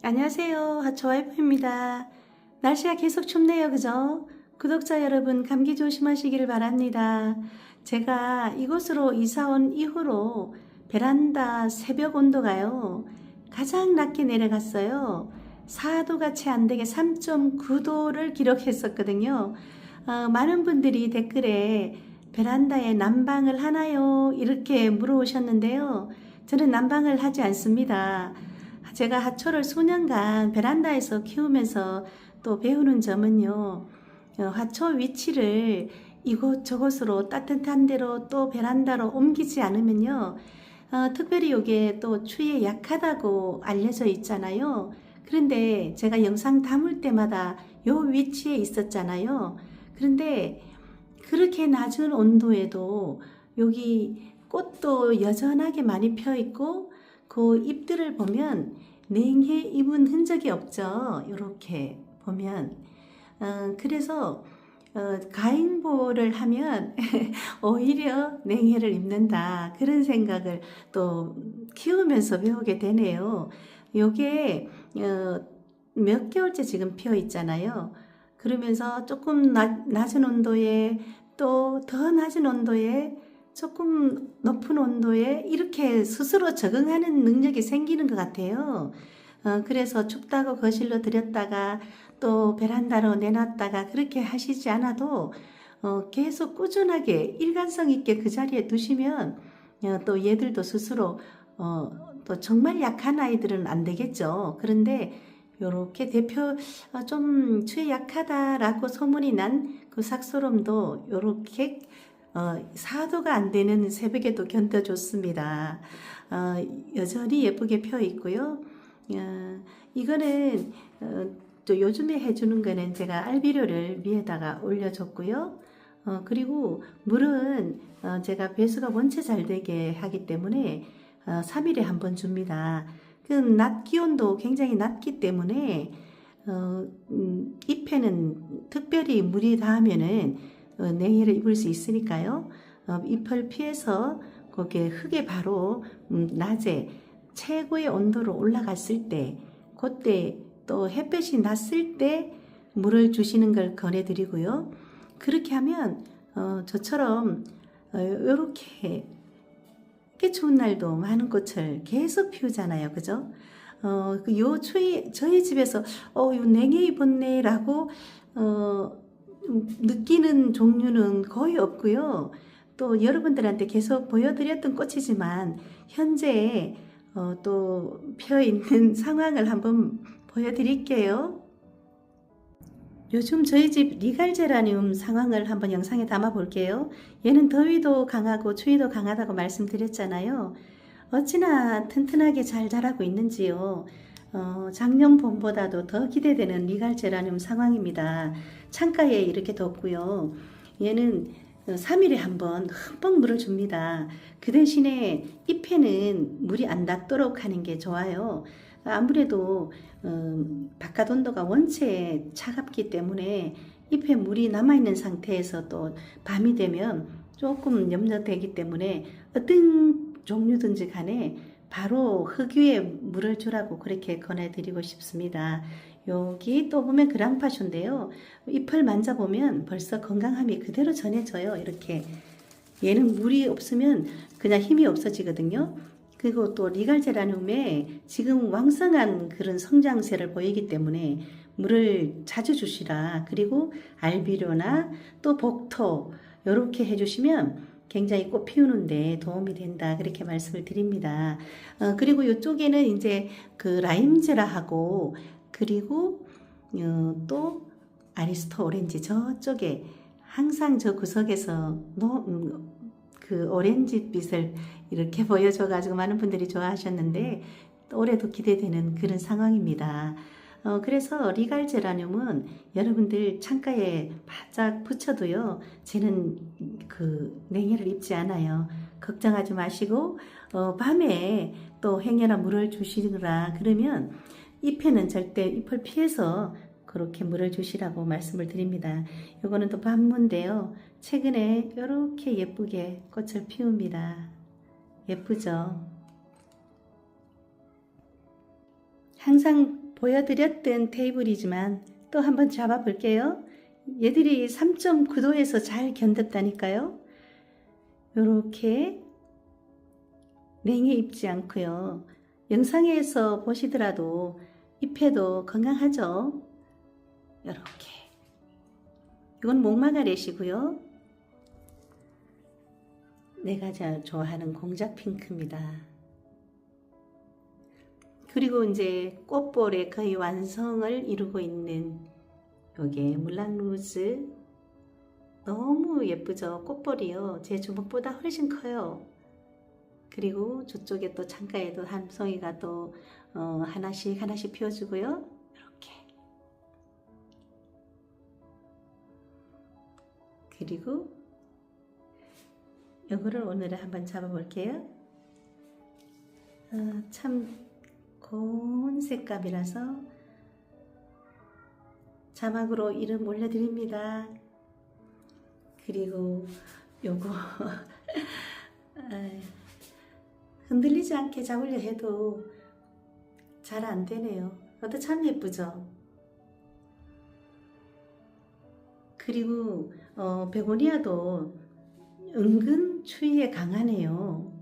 안녕하세요. 하초와이프입니다. 날씨가 계속 춥네요. 그죠? 구독자 여러분 감기 조심하시기를 바랍니다. 제가 이곳으로 이사 온 이후로 베란다 새벽 온도가요. 가장 낮게 내려갔어요. 4도가 채 안 되게 3.9도를 기록했었거든요. 어, 많은 분들이 댓글에 베란다에 난방을 하나요? 이렇게 물어오셨는데요. 저는 난방을 하지 않습니다. 제가 하초를 수년간 베란다에서 키우면서 또 배우는 점은요, 어, 하초 위치를 이곳 저곳으로 따뜻한 데로 또 베란다로 옮기지 않으면요, 어, 특별히 이게 또 추위에 약하다고 알려져 있잖아요. 그런데 제가 영상 담을 때마다 요 위치에 있었잖아요. 그런데 그렇게 낮은 온도에도 여기 꽃도 여전하게 많이 펴 있고 그 잎들을 보면 냉해 입은 흔적이 없죠. 이렇게 보면 어, 그래서 어, 가인보를 하면 오히려 냉해를 입는다 그런 생각을 또 키우면서 배우게 되네요. 요게 어, 몇 개월째 지금 피어 있잖아요. 그러면서 조금 낮, 낮은 온도에 또 더 낮은 온도에 조금 높은 온도에 이렇게 스스로 적응하는 능력이 생기는 것 같아요. 어, 그래서 춥다고 거실로 들였다가 또 베란다로 내놨다가 그렇게 하시지 않아도 어, 계속 꾸준하게 일관성 있게 그 자리에 두시면 어, 또 얘들도 스스로 어, 또 정말 약한 아이들은 안 되겠죠. 그런데 요렇게 대표 어, 좀 추에 약하다라고 소문이 난 그 삭소름도 요렇게 어, 4도가 안 되는 새벽에도 견뎌줬습니다. 어, 여전히 예쁘게 펴 있고요. 어, 이거는 어, 또 요즘에 해주는 거는 제가 알비료를 위에다가 올려줬고요. 어, 그리고 물은 어, 제가 배수가 원체 잘 되게 하기 때문에 어, 3일에 한 번 줍니다. 그낮 기온도 굉장히 낮기 때문에 어, 음, 잎에는 특별히 물이 닿으면은 어, 냉해를 입을 수 있으니까요. 어, 잎을 피해서 거기에 흙에 바로 음, 낮에 최고의 온도로 올라갔을 때, 그때 또 햇볕이 났을 때 물을 주시는 걸 권해드리고요. 그렇게 하면 어, 저처럼 어, 이렇게 이렇게 추운 날도 많은 꽃을 계속 피우잖아요, 그죠? 어, 그요 추위 저희 집에서 어, 요 냉해 입었네라고 어, 느끼는 종류는 거의 없고요. 또 여러분들한테 계속 보여드렸던 꽃이지만 현재 어, 또 피어 있는 상황을 한번 보여드릴게요. 요즘 저희 집 리갈제라늄 상황을 한번 영상에 담아 볼게요. 얘는 더위도 강하고 추위도 강하다고 말씀드렸잖아요. 어찌나 튼튼하게 잘 자라고 있는지요. 어, 작년 봄보다도 더 기대되는 리갈 제라늄 상황입니다. 창가에 이렇게 뒀고요. 얘는 3일에 한 번 흠뻑 물을 줍니다. 그 대신에 잎에는 물이 안 닿도록 하는 게 좋아요. 아무래도 음, 바깥 온도가 원체 차갑기 때문에 잎에 물이 남아있는 상태에서 또 밤이 되면 조금 염려되기 때문에 어떤 종류든지 간에 바로 흙 위에 물을 주라고 그렇게 권해드리고 싶습니다. 여기 또 보면 그랑파쇼인데요. 잎을 만져보면 벌써 건강함이 그대로 전해져요. 이렇게. 얘는 물이 없으면 그냥 힘이 없어지거든요. 그리고 또 리갈제라늄에 지금 왕성한 그런 성장세를 보이기 때문에 물을 자주 주시라. 그리고 알비료나 또 복토 이렇게 해주시면 굉장히 꽃 피우는데 도움이 된다. 그렇게 말씀을 드립니다. 어, 그리고 이쪽에는 이제 그 라임제라하고 그리고 어, 또 아리스토 오렌지 저쪽에 항상 저 구석에서 노, 음, 그 오렌지빛을 이렇게 보여줘가지고 많은 분들이 좋아하셨는데 올해도 기대되는 그런 상황입니다. 어, 그래서 리갈 제라늄은 여러분들 창가에 바짝 붙여도요, 쟤는 그 냉해를 입지 않아요. 걱정하지 마시고, 어, 밤에 또 행여나 물을 주시느라 그러면 잎에는 절대 잎을 피해서 그렇게 물을 주시라고 말씀을 드립니다. 요거는 또 반무인데요. 최근에 이렇게 예쁘게 꽃을 피웁니다. 예쁘죠? 항상 보여드렸던 테이블이지만 또 한번 잡아볼게요. 얘들이 3.9도에서 잘 견뎠다니까요. 이렇게 냉해 입지 않고요. 영상에서 보시더라도 잎에도 건강하죠. 이렇게. 이건 목마가렛이고요. 내가 잘 좋아하는 공작 핑크입니다. 그리고 이제 꽃볼의 거의 완성을 이루고 있는 요게 물랑루즈. 너무 예쁘죠? 꽃볼이요. 제 주먹보다 훨씬 커요. 그리고 저쪽에 또 창가에도 한 송이가 또 어, 하나씩 하나씩 피워주고요. 이렇게. 그리고 요거를 오늘은 한번 잡아볼게요. 아, 참 고운 색감이라서 자막으로 이름 올려드립니다. 그리고 요거 흔들리지 않게 잡으려 해도 잘 안 되네요. 그것도 참 예쁘죠? 그리고 어, 베고니아도 은근 추위에 강하네요.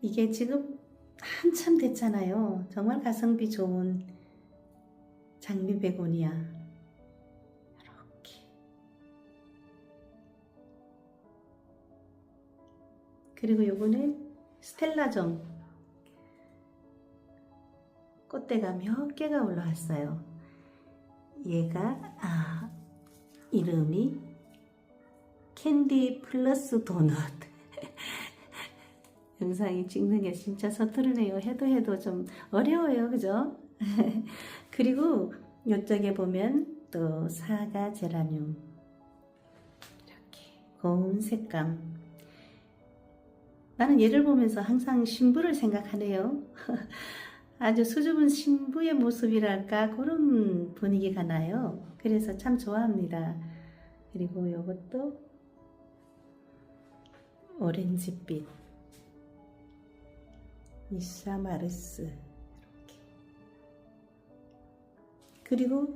이게 지금 한참 됐잖아요. 정말 가성비 좋은 장미 베고니아. 이렇게. 그리고 요거는 스텔라종. 꽃대가 몇 개가 올라왔어요. 얘가 아 이름이 캔디 플러스 도넛. 영상이 찍는 게 진짜 서투르네요. 해도 해도 좀 어려워요. 그죠? 그리고 이쪽에 보면 또 사과 제라늄 이렇게 고운 색감 나는 얘를 보면서 항상 신부를 생각하네요. 아주 수줍은 신부의 모습이랄까 그런 분위기가 나요. 그래서 참 좋아합니다. 그리고 이것도 오렌지빛 이사마르스 이렇게 그리고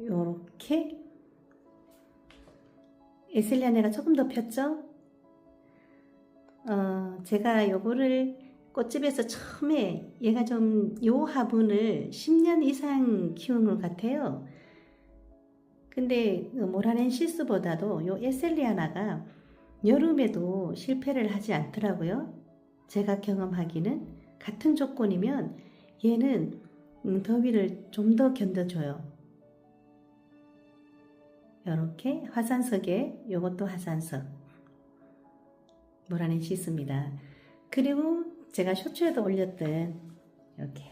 요렇게 에셀리아네가 조금 더 폈죠? 어, 제가 요거를 꽃집에서 처음에 얘가 좀 요 화분을 10년 이상 키운 것 같아요. 근데 그 모라넨시스보다도 요 에셀리아나가 여름에도 실패를 하지 않더라고요. 제가 경험하기는 같은 조건이면 얘는 음, 더위를 좀 더 견뎌줘요. 이렇게 화산석에 요것도 화산석 물 안에 씻습니다. 그리고 제가 쇼츠에도 올렸던 이렇게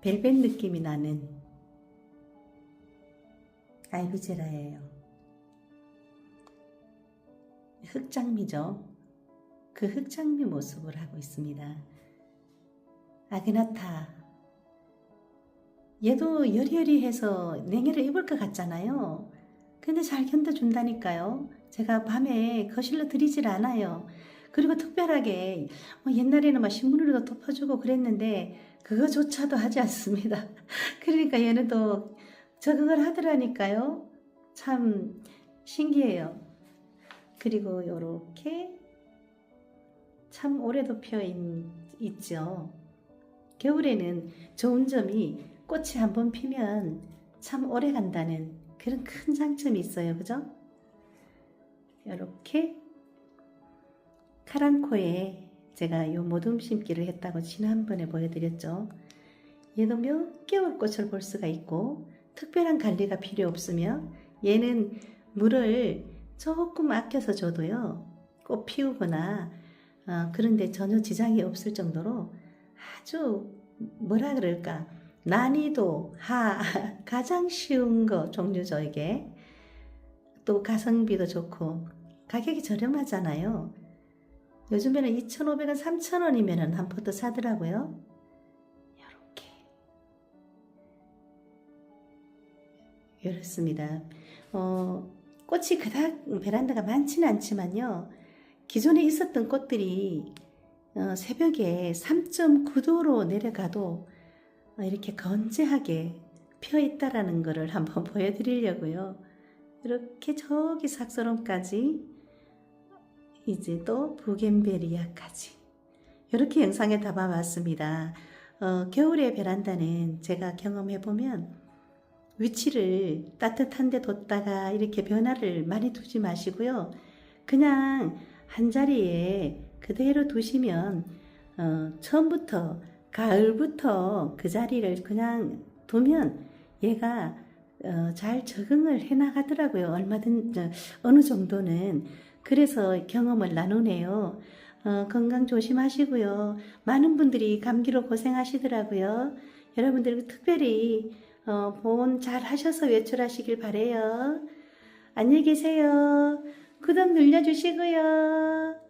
벨벳 느낌이 나는 알비제라예요. 흑장미죠. 그 흑장미 모습을 하고 있습니다. 아그나타. 얘도 여리여리해서 냉해를 입을 것 같잖아요. 근데 잘 견뎌준다니까요. 제가 밤에 거실로 들이질 않아요. 그리고 특별하게 뭐 옛날에는 막 신문으로도 덮어주고 그랬는데 그거조차도 하지 않습니다. 그러니까 얘는 또 적응을 하더라니까요. 참 신기해요. 그리고 이렇게 참 피어 있, 있죠. 겨울에는 좋은 점이 꽃이 한번 피면 참 오래 간다는 그런 큰 장점이 있어요. 그죠? 이렇게 카랑코에 제가 요 모둠 심기를 했다고 지난번에 보여드렸죠. 얘도 몇 개월 꽃을 볼 수가 있고 특별한 관리가 필요 없으며 얘는 물을 조금 아껴서 줘도요. 꽃 피우거나 어, 그런데 전혀 지장이 없을 정도로 아주 뭐라 그럴까? 난이도 하 가장 쉬운 거 종류죠 이게. 또 가성비도 좋고 가격이 저렴하잖아요. 요즘에는 2,500원 3,000원이면 한 포트 사더라고요. 이렇게. 이렇습니다. 어, 꽃이 그닥 베란다가 많지는 않지만요 기존에 있었던 꽃들이 어, 새벽에 3.9도로 내려가도 어, 이렇게 건재하게 펴 있다라는 것을 한번 보여드리려고요. 이렇게 저기 삭소름까지 이제 또 부겐베리아까지 이렇게 영상에 담아봤습니다. 어, 겨울의 베란다는 제가 경험해 보면 위치를 따뜻한 데 뒀다가 이렇게 변화를 많이 두지 마시고요. 그냥 한 자리에 그대로 두시면 어, 처음부터 가을부터 그 자리를 그냥 두면 얘가 어, 잘 적응을 해 나가더라고요. 얼마든 저, 어느 정도는 그래서 경험을 나누네요. 어, 건강 조심하시고요. 많은 분들이 감기로 고생하시더라고요. 여러분들 특별히 어, 보온 잘 하셔서 외출하시길 바래요. 안녕히 계세요. 구독 눌러주시고요.